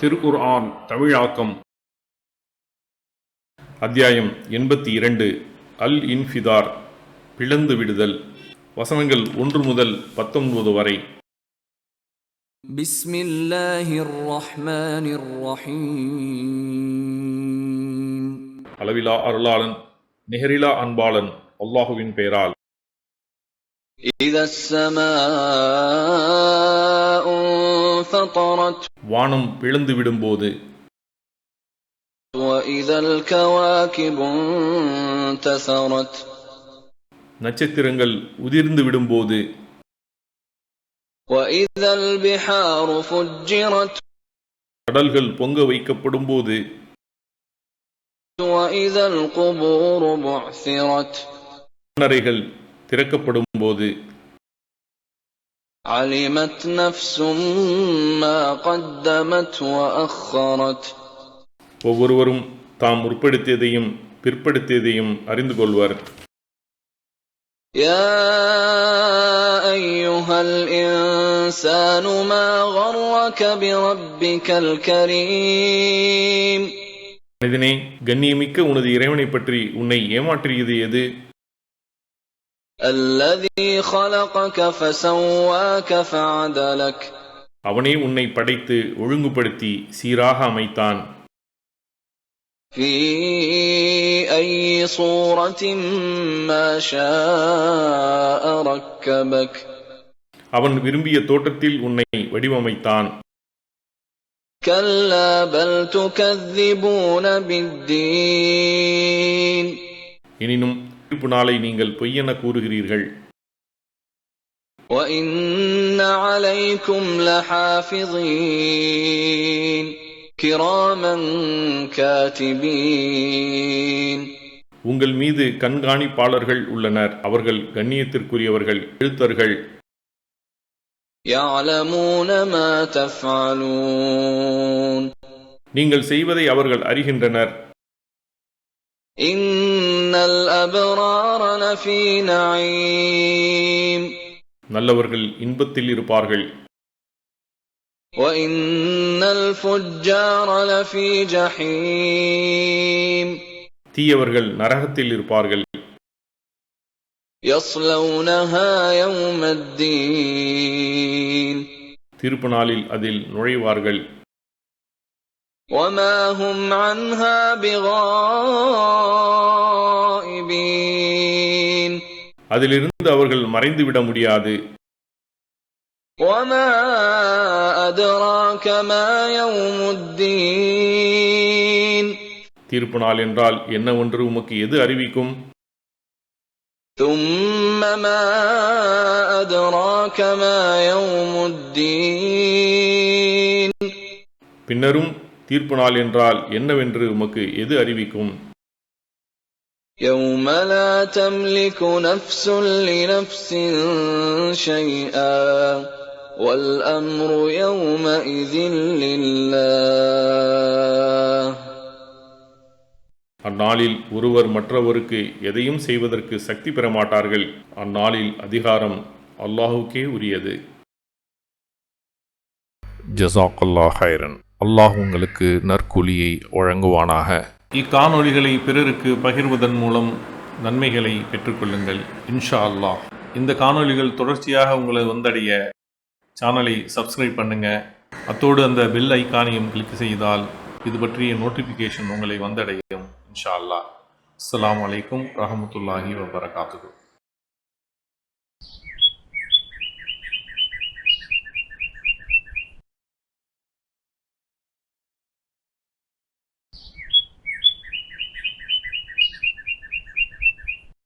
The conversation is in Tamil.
திருக்குர் ஆன் தமிழாக்கம். அத்தியாயம் எண்பத்தி இரண்டு அல் இன்ஃபிதார் பிளந்து விடுதல் வசனங்கள் ஒன்று முதல் பத்தொன்பது வரை. அளவிலா அருளாளன் நெஹரிலா அன்பாளன் அல்லாஹுவின் பெயரால் வானம் விழுந்து விடும்போது நட்சத்திரங்கள் உதிர்ந்து விடும்போது கடல்கள் பொங்க வைக்கப்படும் போது நரைகள் بعثرت மண்ணறைகள் திறக்கப்படும்போது علمت نفس ما قدمت وأخرت ஒவ்வொருவரும் தாம் முற்படுத்தியதையும் பிற்படுத்தியதையும் அறிந்து கொள்வர் يا أيها الإنسان ما غرك بربك الكريم மனிதனே கண்ணியமிக்க உனது இறைவனைப் பற்றி உன்னை ஏமாற்றியது எது அவனே உன்னை படைத்து ஒழுங்குபடுத்தி சீராக அமைத்தான் في أي صورة ما شاء ركبك அவன் விரும்பிய தோற்றத்தில் உன்னை வடிவமைத்தான் كلا بل تكذبون بالدين எனினும் தீர்ப்பு நாளை நீங்கள் பொய்யென கூறுகிறீர்கள் وإن عليكم لحافظين كراما كاتبين உங்கள் மீது கண்காணிப்பாளர்கள் உள்ளனர் அவர்கள் கண்ணியத்திற்குரியவர்கள் எழுத்தர்கள் يعلمون ما تفعلون நீங்கள் செய்வதை அவர்கள் அறிகின்றனர் நல்லவர்கள் இன்பத்தில் இருப்பார்கள். தீயவர்கள் நரகத்தில் இருப்பார்கள். திருப்பு நாளில் அதில் நுழைவார்கள். وما هم عنها بغائبين அதிலிருந்து அவர்கள் மறைந்துவிட முடியாது وما أدراك ما يوم الدين தீர்ப்பு நாள் என்றால் என்னவென்று உமக்கு எது அறிவிக்கும் ثم ما أدراك ما يوم الدين பின்னரும் தீர்ப்பு நாள் என்றால் என்னவென்று உமக்கு எது அறிவிக்கும் يوم لا تملك نفس لنفس شيئا والأمر يومئذ لله அந்நாளில் ஒருவர் மற்றவருக்கு எதையும் செய்வதற்கு சக்தி பெற மாட்டார்கள் அந்நாளில் அதிகாரம் அல்லாஹுக்கே உரியது ஜசாக்கல்லா ஹைரன் அல்லாஹ் உங்களுக்கு நற்கூலியை வழங்குவானாக. இக்காணொளிகளை பிறருக்கு பகிர்வதன் மூலம் நன்மைகளை பெற்றுக்கொள்ளுங்கள் இன்ஷா அல்லாஹ் இந்த காணொளிகள் தொடர்ச்சியாக உங்களை வந்தடைய சேனலை சப்ஸ்கிரைப் பண்ணுங்க. அத்தோடு அந்த பெல் ஐக்கானையும் கிளிக் செய்தால் இது பற்றிய நோட்டிஃபிகேஷன் உங்களை வந்தடையும் இன்ஷா அல்லாஹ் அஸ்லாம் அலைக்கும் ரஹமத்துல்லாஹி வபரகாத்துஹு.